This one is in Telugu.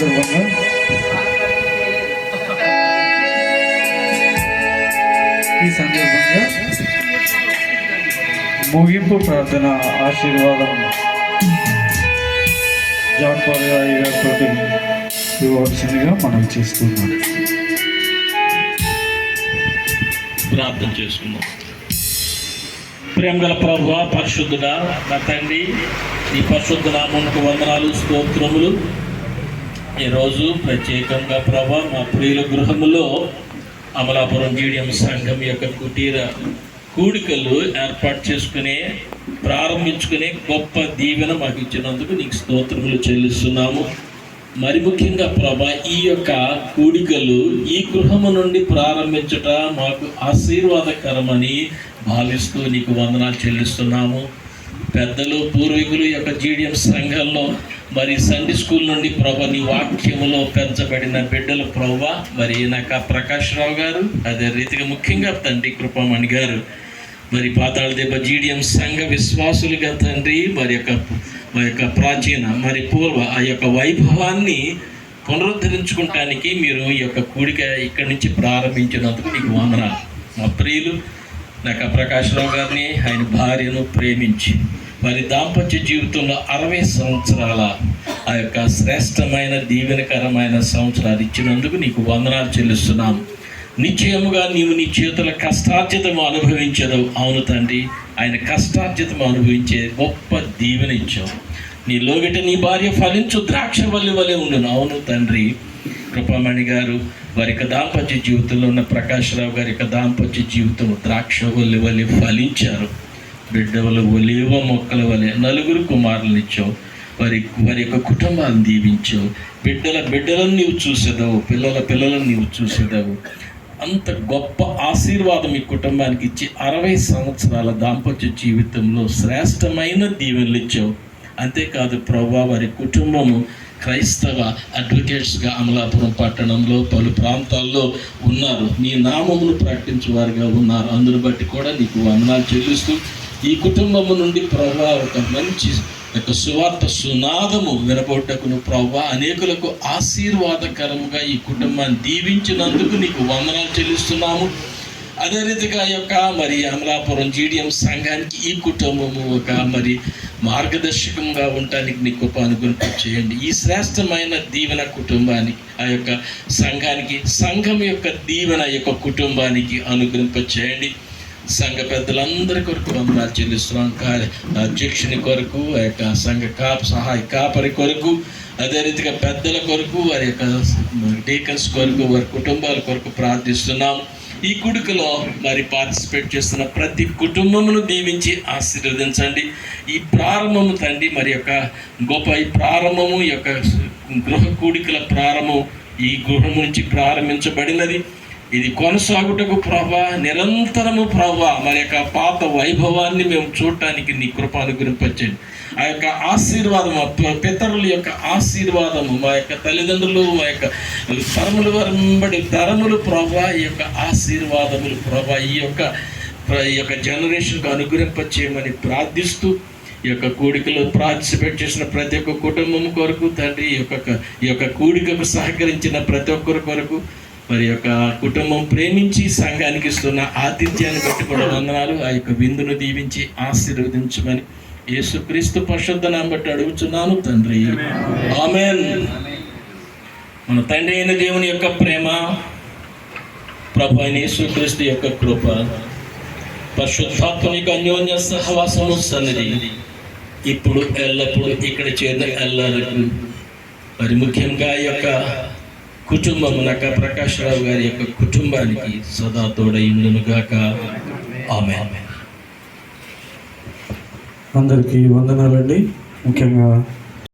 సందర్భంగా ఈ సందర్భంగా ముగింపు ప్రార్థన ఆశీర్వాదం. జాపాల్ గారితో ఇవ్వవలసిందిగా మనం చేస్తున్నాం. ప్రార్థన చేసుకుందాం. ప్రేమగల ప్రభు పరిశుద్ధుడా నా తండ్రి ఈ పరిశుద్ధ నామమునకు వందనాలు స్తోత్రములు. ఈరోజు ప్రత్యేకంగా ప్రభా మా ప్రియుల గృహములో అమలాపురం జీడియం సంఘం యొక్క కుటీర కూడికలు ఏర్పాటు చేసుకునే ప్రారంభించుకునే గొప్ప దీవెన మాకు ఇచ్చినందుకు నీకు స్తోత్రములు చెల్లిస్తున్నాము. మరి ముఖ్యంగా ప్రభా ఈ యొక్క కూడికలు ఈ గృహము నుండి ప్రారంభించుట మాకు ఆశీర్వాదకరమని భావిస్తూ నీకు వందనాలు చెల్లిస్తున్నాము. పెద్దలు పూర్వీకులు యొక్క జీడియం సంఘంలో మరి సండే స్కూల్ నుండి ప్రభా నీ వాక్యములో పెంచబడిన బిడ్డల ప్రభా మరి నాకు ప్రకాష్ రావు గారు అదే రీతిగా ముఖ్యంగా తండ్రి కృపమణి గారు మరి పాతాళ దేవ జీడిఎం సంఘ విశ్వాసులుగా తండ్రి మరి యొక్క మరి యొక్క ప్రాచీన మరి పూర్వ ఆ యొక్క వైభవాన్ని పునరుద్ధరించుకుంటానికి మీరు ఈ యొక్క కూడిక ఇక్కడి నుంచి ప్రారంభించినందుకు మీకు వందనాలు. మా ప్రియులు నాకు ప్రకాశ్రావు గారిని ఆయన భార్యను ప్రేమించి వారి దాంపత్య జీవితంలో అరవై సంవత్సరాల ఆ యొక్క శ్రేష్టమైన దీవెనకరమైన సంవత్సరాలు ఇచ్చినందుకు నీకు వందనాలు చెల్లిస్తున్నాం. నిశ్చయముగా నీవు నీ చేతుల కష్టార్జితము అనుభవించదు. అవును తండ్రి ఆయన కష్టార్జితము అనుభవించే గొప్ప దీవెన ఇచ్చావు. నీ లోగిట నీ భార్య ఫలించు ద్రాక్ష వల్లి వలె ఉండును. అవును తండ్రి కృపమణి గారు వారి యొక్క దాంపత్య జీవితంలో ఉన్న ప్రకాశ్రావు గారి యొక్క దాంపత్య జీవితం ద్రాక్ష వల్లి వలె ఫలించారు. బిడ్డవల ఒలేవ మొక్కల వలె నలుగురు కుమారులను ఇచ్చావు వారి వారి యొక్క కుటుంబాలను దీవించావు. బిడ్డల బిడ్డలను నీవు చూసేదావు. పిల్లల పిల్లలను నీవు చూసేదావు. అంత గొప్ప ఆశీర్వాదం ఈ కుటుంబానికి ఇచ్చి అరవై సంవత్సరాల దాంపత్య జీవితంలో శ్రేష్టమైన దీవెనలు ఇచ్చావు. అంతేకాదు ప్రభా వారి కుటుంబము క్రైస్తవ అడ్వకేట్స్గా అమలాపురం పట్టణంలో పలు ప్రాంతాల్లో ఉన్నారు. నీ నామమును ప్రకటించేవారుగా ఉన్నారు. అందును బట్టి కూడా నీకు వందనాలు చెల్లిస్తూ ఈ కుటుంబము నుండి ప్రభా ఒక మంచి యొక్క సువార్త సునాదము వినబోటకును ప్రభా అనేకులకు ఆశీర్వాదకరముగా ఈ కుటుంబాన్ని దీవించినందుకు నీకు వందనాలు చెల్లిస్తున్నాము. అదే రీతిగా యొక్క మరి అమలాపురం జీడిఎం సంఘానికి ఈ కుటుంబము ఒక మరి మార్గదర్శకంగా ఉండటానికి నీ కృప అనుగ్రహం చేయండి. ఈ శ్రేష్టమైన దీవెన కుటుంబానికి ఆ యొక్క సంఘానికి సంఘం యొక్క దీవెన యొక్క కుటుంబానికి అనుగ్రహింప చేయండి సంఘ పెద్దలందరి కొరకు వందనాలు చెల్లిస్తున్నాం. కార్య అధ్యక్షుని కొరకు ఆ యొక్క సంఘ కాప్ సహాయ కాపరి కొరకు అదే రీతిగా పెద్దల కొరకు వారి యొక్క డీకన్స్ కొరకు వారి కుటుంబాల కొరకు ప్రార్థిస్తున్నాం. ఈ కుడుకలో మరి పార్టిసిపేట్ చేస్తున్న ప్రతి కుటుంబమును దీవించి ఆశీర్వదించండి. ఈ ప్రారంభము తండ్రి మరి యొక్క గొప్ప ఈ ప్రారంభము ఈ యొక్క గృహ కూడికల ప్రారంభం ఈ గృహం నుంచి ప్రారంభించబడినది. ఇది కొనసాగుటకు ప్రభా నిరంతరము ప్రభా మరి యొక్క పాత వైభవాన్ని మేము చూడటానికి నీ కృప అనుగ్రహించండి ఆ యొక్క ఆశీర్వాదము పితరుల యొక్క ఆశీర్వాదము మా యొక్క తల్లిదండ్రులు మా యొక్క తరములు వెంబడి తరములు ప్రభా ఈ యొక్క ఆశీర్వాదములు ప్రభా ఈ యొక్క ఈ యొక్క జనరేషన్కు అనుగ్రహింపచేయమని ప్రార్థిస్తూ ఈ యొక్క కూడికలో పార్టిసిపేట్ చేసిన ప్రతి ఒక్క కుటుంబం కొరకు తండ్రి ఈ యొక్క ఈ యొక్క కూడికకు సహకరించిన ప్రతి ఒక్కరి కొరకు మరి యొక్క కుటుంబం ప్రేమించి సంఘానికి ఇస్తున్న ఆతిథ్యాన్ని బట్టి కూడా వందనాలు. ఆ యొక్క విందును దీవించి ఆశీర్వదించమని యేసుక్రీస్తు పరిశుద్ధ బట్టి అడుగుచున్నాను తండ్రి. ఆమెన్. మన తండ్రి అయిన దేవుని యొక్క ప్రేమ ప్రభు అయిన యేసుక్రీస్తు యొక్క కృప పరిశుద్ధాత్మనిక అన్యోన్య సహవాసము సన్నిధి ఇప్పుడు ఎల్లప్పుడు ఇక్కడ చేరిన ఎల్లరకు. మరి ముఖ్యంగా ఈ యొక్క కుటుంబం నక్క ప్రకాష్ రావు గారి యొక్క కుటుంబానికి సదా తోడయుండునుగాక ఆమె అందరికీ వందనాలండి. ముఖ్యంగా